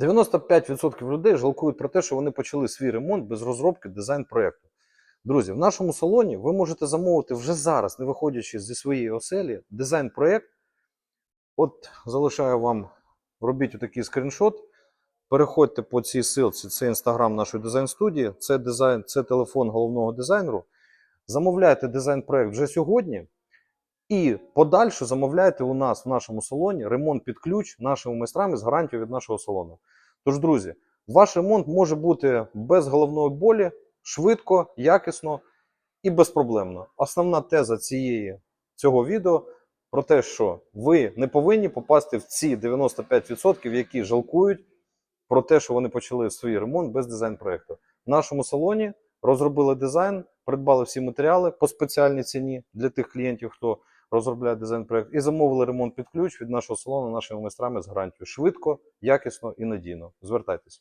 95% людей жалкують про те, що вони почали свій ремонт без розробки дизайн-проєкту. Друзі, в нашому салоні ви можете замовити вже зараз, не виходячи зі своєї оселі, дизайн-проєкт. От залишаю вам, робіть отакий скріншот. Переходьте по цій силці, це інстаграм нашої дизайн-студії, це дизайн, це телефон головного дизайнеру. Замовляйте дизайн-проєкт вже сьогодні. І подальше замовляйте у нас в нашому салоні ремонт під ключ нашими майстрами з гарантією від нашого салону. Тож, друзі, ваш ремонт може бути без головної болі, швидко, якісно і безпроблемно. Основна теза цієї, цього відео про те, що ви не повинні попасти в ці 95%, які жалкують про те, що вони почали свій ремонт без дизайн-проєкту. В нашому салоні розробили дизайн, придбали всі матеріали по спеціальній ціні для тих клієнтів, хто розробляє дизайн-проект і замовили ремонт під ключ від нашого салону нашими майстрами з гарантією. Швидко, якісно і надійно. Звертайтеся.